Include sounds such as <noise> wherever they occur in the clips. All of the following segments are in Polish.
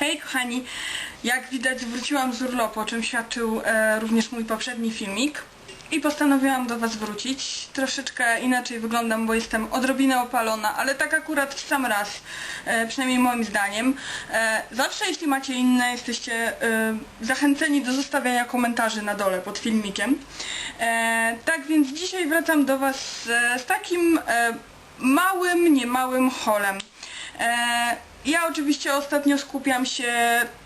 Hej kochani, jak widać wróciłam z urlopu, o czym świadczył e, również mój poprzedni filmik i postanowiłam do Was wrócić. Troszeczkę inaczej wyglądam, bo jestem odrobinę opalona, ale tak akurat w sam raz, e, przynajmniej moim zdaniem. E, zawsze jeśli macie inne, jesteście e, zachęceni do zostawiania komentarzy na dole pod filmikiem. E, tak więc dzisiaj wracam do Was z, z takim e, małym, niemałym holem. E, ja oczywiście ostatnio skupiam się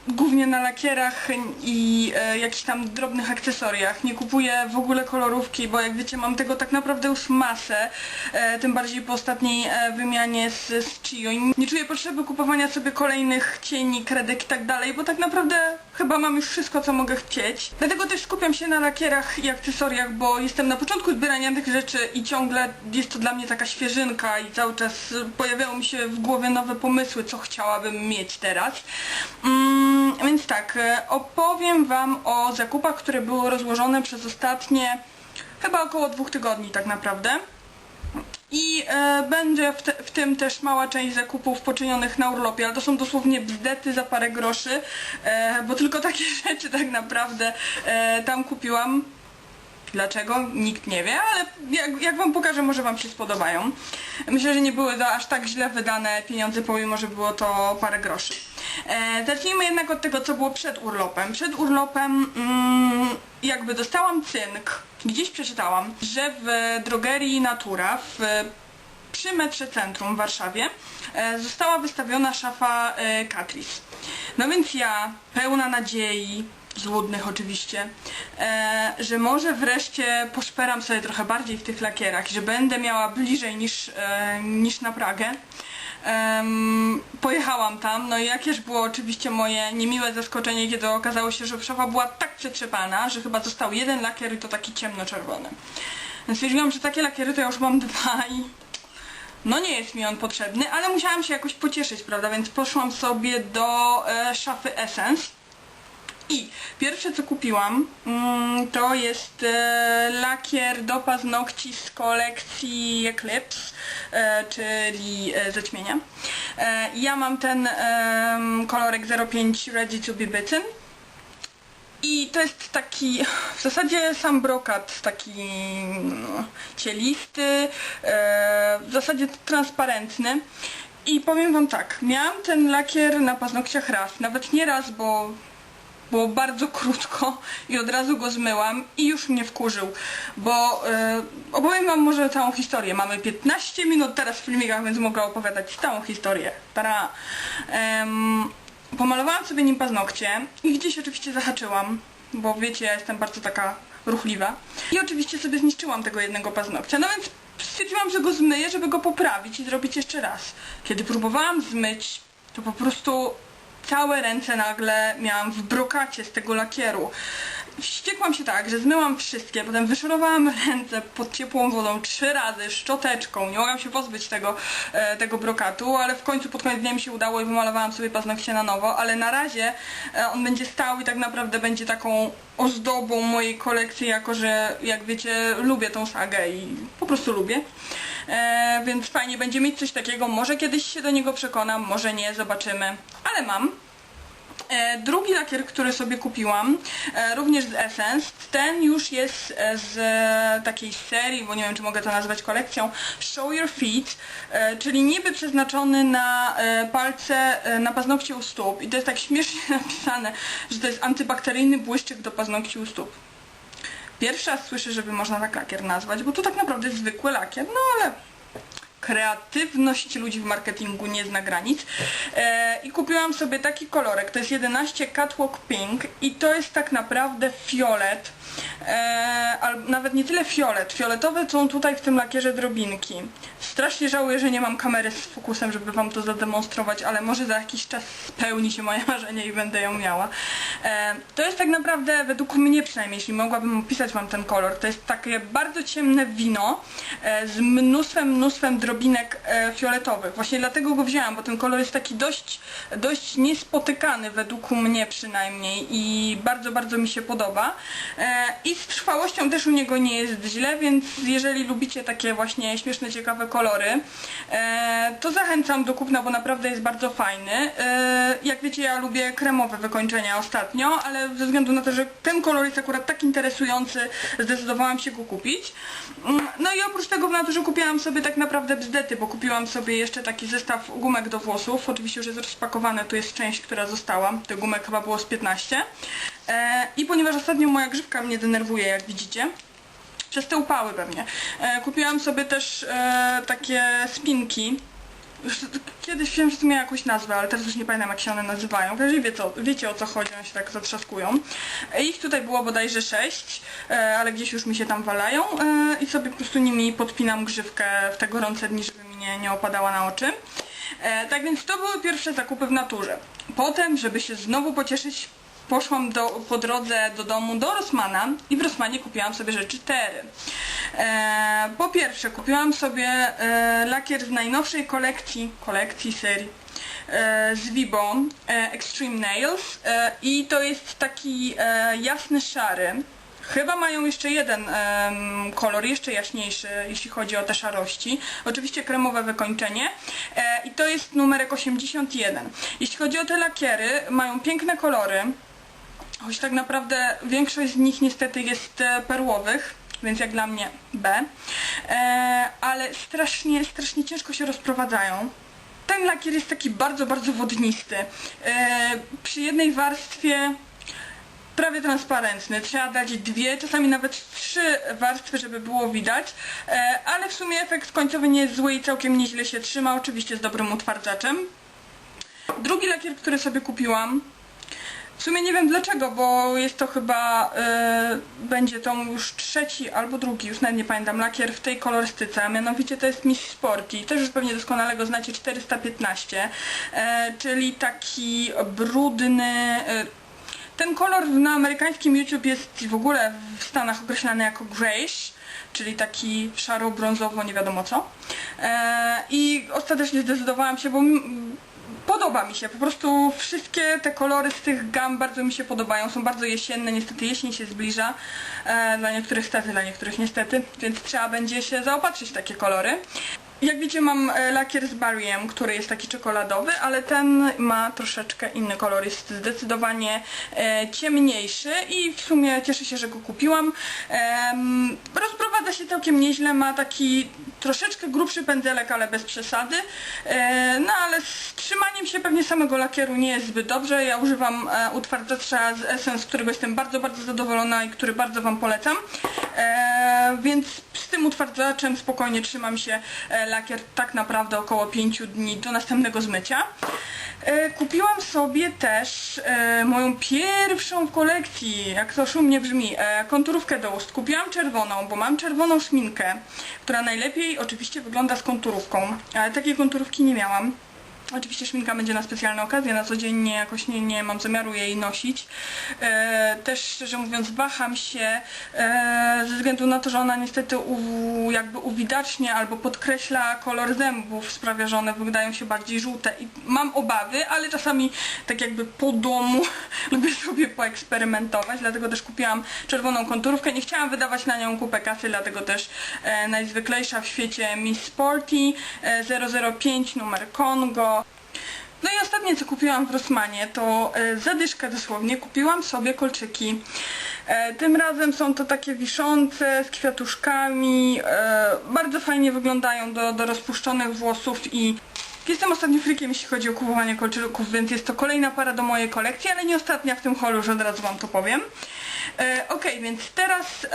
głównie na lakierach i e, jakichś tam drobnych akcesoriach. Nie kupuję w ogóle kolorówki, bo jak wiecie mam tego tak naprawdę już masę, e, tym bardziej po ostatniej e, wymianie z, z Chio. Nie czuję potrzeby kupowania sobie kolejnych cieni, kredek i tak dalej, bo tak naprawdę chyba mam już wszystko, co mogę chcieć. Dlatego też skupiam się na lakierach i akcesoriach, bo jestem na początku zbierania tych rzeczy i ciągle jest to dla mnie taka świeżynka i cały czas pojawiają mi się w głowie nowe pomysły, co chciałabym mieć teraz. Mm, więc tak, e, opowiem Wam o zakupach, które były rozłożone przez ostatnie chyba około dwóch tygodni tak naprawdę. I e, będzie w, te, w tym też mała część zakupów poczynionych na urlopie, ale to są dosłownie bzdety za parę groszy, e, bo tylko takie <laughs> rzeczy tak naprawdę e, tam kupiłam. Dlaczego? Nikt nie wie, ale jak, jak wam pokażę, może wam się spodobają. Myślę, że nie były to aż tak źle wydane pieniądze, pomimo że było to parę groszy. E, zacznijmy jednak od tego, co było przed urlopem. Przed urlopem mm, jakby dostałam cynk, gdzieś przeczytałam, że w drogerii Natura w przy metrze centrum w Warszawie e, została wystawiona szafa e, Catrice. No więc ja, pełna nadziei, złudnych oczywiście, e, że może wreszcie poszperam sobie trochę bardziej w tych lakierach, że będę miała bliżej niż, e, niż na Pragę. Pojechałam tam, no i jakież było oczywiście moje niemiłe zaskoczenie, kiedy okazało się, że szafa była tak przetrzepana, że chyba został jeden lakier i to taki ciemno-czerwony. Stwierdziłam, że takie lakiery to ja już mam <laughs> dwa i no nie jest mi on potrzebny, ale musiałam się jakoś pocieszyć, prawda, więc poszłam sobie do e, szafy Essence i pierwsze co kupiłam mm, to jest e, lakier do paznokci z kolekcji Eclipse, e, czyli e, zaćmienia. Ja mam ten kolorek 05 Ready to be Bitten. I to jest taki, w zasadzie sam brokat, taki no, cielisty, w zasadzie transparentny. I powiem wam tak, miałam ten lakier na paznokciach raz, nawet nie raz, bo było bardzo krótko i od razu go zmyłam i już mnie wkurzył, bo e, opowiem wam może całą historię. Mamy 15 minut teraz w filmikach, więc mogę opowiadać całą historię. Tara. Pomalowałam sobie nim paznokcie i gdzieś oczywiście zahaczyłam, bo wiecie, ja jestem bardzo taka ruchliwa. I oczywiście sobie zniszczyłam tego jednego paznokcia, no więc stwierdziłam, że go zmyję, żeby go poprawić i zrobić jeszcze raz. Kiedy próbowałam zmyć, to po prostu całe ręce nagle miałam w brokacie z tego lakieru. Wściekłam się tak, że zmyłam wszystkie, potem wyszorowałam ręce pod ciepłą wodą trzy razy szczoteczką. Nie mogłam się pozbyć tego, e, tego brokatu, ale w końcu pod koniec dnia mi się udało i wymalowałam sobie paznokcie na nowo, ale na razie e, on będzie stał i tak naprawdę będzie taką ozdobą mojej kolekcji, jako że jak wiecie lubię tą sagę i po prostu lubię. E, więc fajnie będzie mieć coś takiego, może kiedyś się do niego przekonam, może nie, zobaczymy, ale mam. E, drugi lakier, który sobie kupiłam, e, również z Essence, ten już jest e, z e, takiej serii, bo nie wiem czy mogę to nazwać kolekcją, Show Your Feet, e, czyli niby przeznaczony na e, palce, e, na paznokcie u stóp i to jest tak śmiesznie <laughs> napisane, że to jest antybakteryjny błyszczyk do paznokci u stóp. Pierwszy raz słyszę, żeby można tak lakier nazwać, bo to tak naprawdę jest zwykły lakier, no ale kreatywność ludzi w marketingu nie zna granic. E, I kupiłam sobie taki kolorek, to jest 11 Catwalk Pink i to jest tak naprawdę fiolet. E, albo nawet nie tyle fiolet, fioletowe są tutaj w tym lakierze drobinki. Strasznie żałuję, że nie mam kamery z fokusem, żeby wam to zademonstrować, ale może za jakiś czas spełni się moje <laughs> marzenie i będę ją miała. E, to jest tak naprawdę, według mnie przynajmniej, jeśli mogłabym opisać wam ten kolor, to jest takie bardzo ciemne wino z mnóstwem, mnóstwem drobinek e, fioletowych. Właśnie dlatego go wzięłam, bo ten kolor jest taki dość, dość niespotykany według mnie przynajmniej i bardzo, bardzo mi się podoba. E, I z trwałością też u niego nie jest źle, więc jeżeli lubicie takie właśnie śmieszne, ciekawe kolory, e, to zachęcam do kupna, bo naprawdę jest bardzo fajny. Jak wiecie, ja lubię kremowe wykończenia ostatnio, ale ze względu na to, że ten kolor jest akurat tak interesujący, zdecydowałam się go kupić. Mm, No i oprócz tego w naturze kupiłam sobie tak naprawdę bzdety, bo kupiłam sobie jeszcze taki zestaw gumek do włosów. Oczywiście już jest rozpakowane, tu jest część, która została. Tych gumek chyba było z 15. E, I ponieważ ostatnio moja grzywka mnie denerwuje, jak widzicie, przez te upały pewnie, e, kupiłam sobie też e, takie spinki. Kiedyś wiem, że to miała jakąś nazwę, ale teraz już nie pamiętam jak się one nazywają. Każdy wie co, wiecie o co chodzi, one się tak zatrzaskują. E, Ich tutaj było bodajże 6, ale gdzieś już mi się tam walają e, i sobie po prostu nimi podpinam grzywkę w te gorące dni, żeby mi nie, nie opadała na oczy. E, tak więc to były pierwsze zakupy w naturze. Potem, żeby się znowu pocieszyć, poszłam do, po drodze do domu do Rossmana i w Rossmanie kupiłam sobie rzeczy cztery. E, po pierwsze kupiłam sobie e, lakier z najnowszej kolekcji, kolekcji serii e, z Vibo Extreme Nails i to jest taki jasny szary. Chyba mają jeszcze jeden em, kolor, jeszcze jaśniejszy, jeśli chodzi o te szarości. Oczywiście kremowe wykończenie. E, I to jest numerek 81. Jeśli chodzi o te lakiery, mają piękne kolory. Choć tak naprawdę większość z nich niestety jest perłowych, więc jak dla mnie B. E, ale strasznie, strasznie ciężko się rozprowadzają. Ten lakier jest taki bardzo, bardzo wodnisty. E, przy jednej warstwie prawie transparentny. Trzeba dać dwie, czasami nawet trzy warstwy, żeby było widać, e, ale w sumie efekt końcowy nie jest zły i całkiem nieźle się trzyma, oczywiście z dobrym utwardzaczem. Drugi lakier, który sobie kupiłam, w sumie nie wiem dlaczego, bo jest to chyba, e, będzie to już trzeci albo drugi, już nawet nie pamiętam, lakier w tej kolorystyce, a mianowicie to jest Miss Sporty, też już pewnie doskonale go znacie, 415, e, czyli taki brudny, e, ten kolor na amerykańskim YouTube jest w ogóle w Stanach określany jako grayish, czyli taki szaro-brązowo, nie wiadomo co. E, I ostatecznie zdecydowałam się, bo podoba mi się. Po prostu wszystkie te kolory z tych gam bardzo mi się podobają. Są bardzo jesienne, niestety jesień się zbliża. E, dla niektórych stety, dla niektórych niestety, więc trzeba będzie się zaopatrzyć w takie kolory. Jak widzicie mam e, lakier z Barriem, który jest taki czekoladowy, ale ten ma troszeczkę inny kolor, jest zdecydowanie e, ciemniejszy i w sumie cieszę się, że go kupiłam. Rozprowadza się całkiem nieźle, ma taki troszeczkę grubszy pędzelek, ale bez przesady. E, no ale z trzymaniem się pewnie samego lakieru nie jest zbyt dobrze. Ja używam e, utwardzacza z Essence, z którego jestem bardzo, bardzo zadowolona i który bardzo Wam polecam. E, więc z tym utwardzaczem spokojnie trzymam się lakier tak naprawdę około 5 dni do następnego zmycia. Kupiłam sobie też moją pierwszą w kolekcji, jak to szumnie brzmi, konturówkę do ust. Kupiłam czerwoną, bo mam czerwoną szminkę, która najlepiej oczywiście wygląda z konturówką, ale takiej konturówki nie miałam. Oczywiście szminka będzie na specjalne okazje, na co dzień nie, jakoś nie, nie mam zamiaru jej nosić. E, też szczerze mówiąc waham się e, ze względu na to, że ona niestety u, jakby uwidacznia albo podkreśla kolor zębów, sprawia, że one wydają się bardziej żółte i mam obawy, ale czasami tak jakby po domu <laughs> lubię sobie poeksperymentować, dlatego też kupiłam czerwoną konturówkę. Nie chciałam wydawać na nią kupę kasy, dlatego też e, najzwyklejsza w świecie Miss Sporty e, 005 numer Congo. No i ostatnie co kupiłam w Rossmanie to e, zadyszkę dosłownie. Kupiłam sobie kolczyki. E, tym razem są to takie wiszące z kwiatuszkami. E, bardzo fajnie wyglądają do, do rozpuszczonych włosów i Jestem ostatnim frikiem, jeśli chodzi o kupowanie kolczyków, więc jest to kolejna para do mojej kolekcji, ale nie ostatnia w tym holu, już od razu Wam to powiem. Ok, więc teraz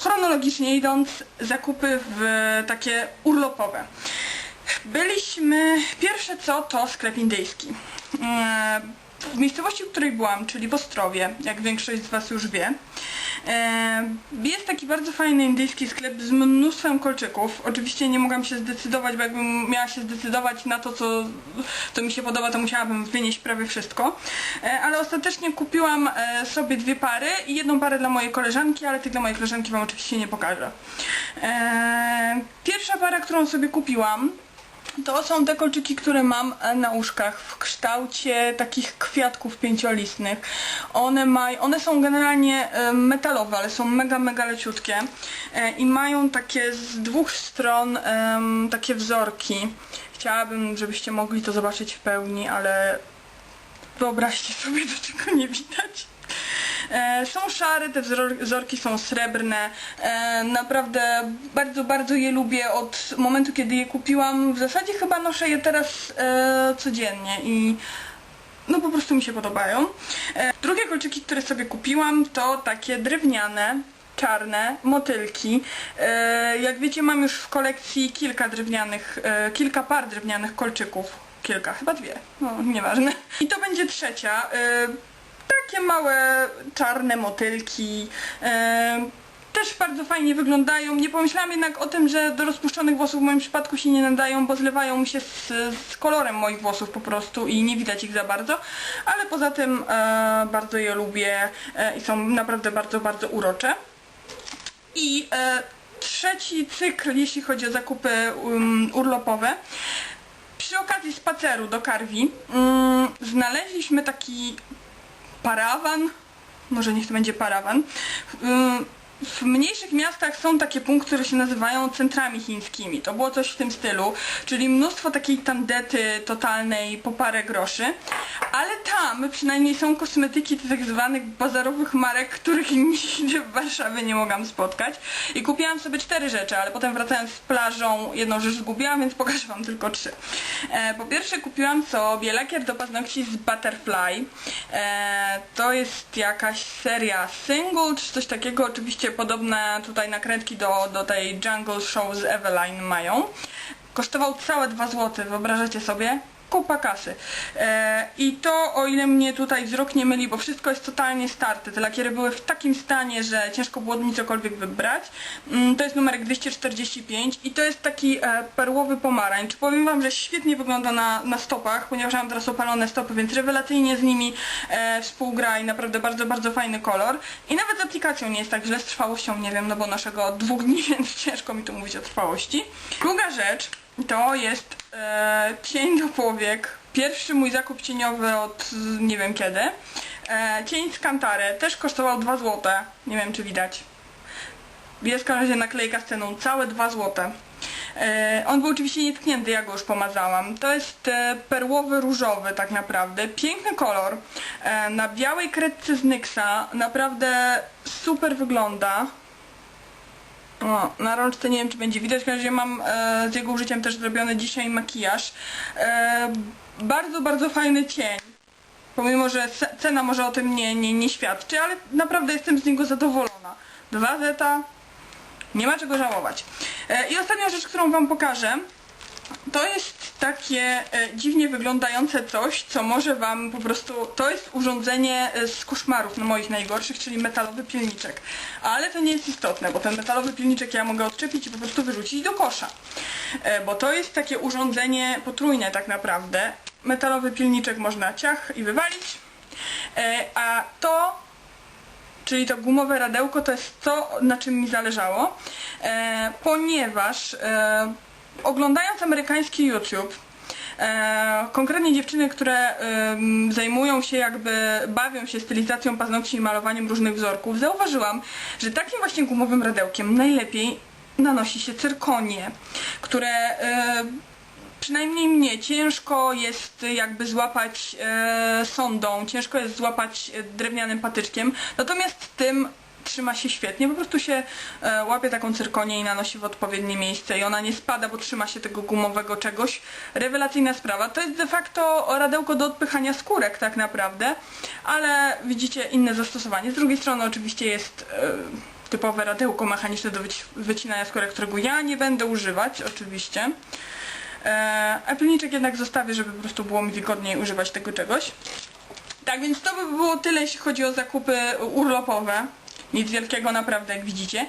chronologicznie idąc, zakupy w takie urlopowe. Byliśmy, pierwsze co to sklep indyjski. E, W miejscowości, w której byłam, czyli w Ostrowie, jak większość z Was już wie, e, jest taki bardzo fajny indyjski sklep z mnóstwem kolczyków. Oczywiście nie mogłam się zdecydować, bo jakbym miała się zdecydować na to, co, co mi się podoba, to musiałabym wynieść prawie wszystko. E, Ale ostatecznie kupiłam sobie dwie pary i jedną parę dla mojej koleżanki, ale tych dla mojej koleżanki Wam oczywiście nie pokażę. Pierwsza para, którą sobie kupiłam, To są te kolczyki, które mam e, na uszkach w kształcie takich kwiatków pięciolistnych. One, maj, one są generalnie e, metalowe, ale są mega, mega leciutkie e, i mają takie z dwóch stron takie wzorki. Chciałabym, żebyście mogli to zobaczyć w pełni, ale wyobraźcie <laughs> sobie, do czego nie widać. E, są szare, te wzor- wzorki są srebrne. E, naprawdę bardzo, bardzo je lubię od momentu, kiedy je kupiłam. W zasadzie chyba noszę je teraz e, codziennie i no po prostu mi się podobają. Drugie kolczyki, które sobie kupiłam, to takie drewniane, czarne motylki. Jak wiecie, mam już w kolekcji kilka drewnianych, kilka par drewnianych kolczyków. Kilka, chyba dwie, no nieważne. I to będzie trzecia. Takie małe czarne motylki. E, też bardzo fajnie wyglądają. Nie pomyślałam jednak o tym, że do rozpuszczonych włosów w moim przypadku się nie nadają, bo zlewają mi się z, z kolorem moich włosów po prostu i nie widać ich za bardzo. Ale poza tym e, bardzo je lubię e, i są naprawdę bardzo, bardzo urocze. I trzeci cykl, jeśli chodzi o zakupy um, urlopowe. Przy okazji spaceru do Karwi mm, znaleźliśmy taki parawan, może niech to będzie parawan. W mniejszych miastach są takie punkty, które się nazywają centrami chińskimi. To było coś w tym stylu, czyli mnóstwo takiej tandety totalnej po parę groszy, ale tam przynajmniej są kosmetyki tak zwanych bazarowych marek, których <laughs> nigdzie w Warszawie nie mogłam spotkać. I kupiłam sobie cztery rzeczy, ale potem wracając z plażą jedną rzecz zgubiłam, więc pokażę wam tylko trzy. E, po pierwsze kupiłam sobie lakier do paznokci z Butterfly. E, to jest jakaś seria single, czy coś takiego, oczywiście podobne tutaj nakrętki do, do tej Jungle Show z Eveline mają. Kosztował całe 2 zł, wyobrażacie sobie? Kupa kasy. E, I to, o ile mnie tutaj wzrok nie myli, bo wszystko jest totalnie starte. Te lakiery były w takim stanie, że ciężko było mi cokolwiek wybrać. Mm, to jest numerek 245 i to jest taki e, perłowy pomarańcz. Powiem wam, że świetnie wygląda na, na stopach, ponieważ mam teraz opalone stopy, więc rewelacyjnie z nimi e, współgra i naprawdę bardzo, bardzo fajny kolor. I nawet z aplikacją nie jest tak źle, z trwałością nie wiem, no bo naszego dwóch dni, <laughs> więc ciężko mi tu mówić o trwałości. Druga rzecz to jest e, cień do powiek. Pierwszy mój zakup cieniowy od nie wiem kiedy. E, cień z Kantare też kosztował 2 zł. Nie wiem czy widać. Jest w każdym razie naklejka z ceną całe 2 zł. E, on był oczywiście nietknięty, ja go już pomazałam. To jest e, perłowy różowy tak naprawdę. Piękny kolor. E, na białej kredce z Nyxa naprawdę super wygląda. O, na rączce nie wiem, czy będzie widać, w każdym razie mam e, z jego użyciem też zrobiony dzisiaj makijaż. E, bardzo, bardzo fajny cień. Pomimo, że ce- cena może o tym nie, nie, nie świadczy, ale naprawdę jestem z niego zadowolona. Dwa zeta, nie ma czego żałować. E, I ostatnia rzecz, którą wam pokażę, to jest takie e, dziwnie wyglądające coś, co może wam po prostu... To jest urządzenie e, z koszmarów no, moich najgorszych, czyli metalowy pilniczek. Ale to nie jest istotne, bo ten metalowy pilniczek ja mogę odczepić i po prostu wyrzucić do kosza. E, bo to jest takie urządzenie potrójne tak naprawdę. Metalowy pilniczek można ciach i wywalić. A to czyli to gumowe radełko to jest to, na czym mi zależało, e, ponieważ e, oglądając amerykański YouTube, e, konkretnie dziewczyny, które zajmują się jakby, bawią się stylizacją paznokci i malowaniem różnych wzorków, zauważyłam, że takim właśnie gumowym radełkiem najlepiej nanosi się cyrkonie, które e, przynajmniej mnie ciężko jest jakby złapać e, sondą, ciężko jest złapać e, drewnianym patyczkiem, natomiast tym trzyma się świetnie, po prostu się e, łapie taką cyrkonię i nanosi w odpowiednie miejsce i ona nie spada, bo trzyma się tego gumowego czegoś. Rewelacyjna sprawa. To jest de facto radełko do odpychania skórek tak naprawdę, ale widzicie inne zastosowanie. Z drugiej strony oczywiście jest e, typowe radełko mechaniczne do wyci- wycinania skórek, którego ja nie będę używać oczywiście. E, jednak zostawię, żeby po prostu było mi wygodniej używać tego czegoś. Tak więc to by było tyle, jeśli chodzi o zakupy urlopowe. Nic wielkiego naprawdę, jak widzicie.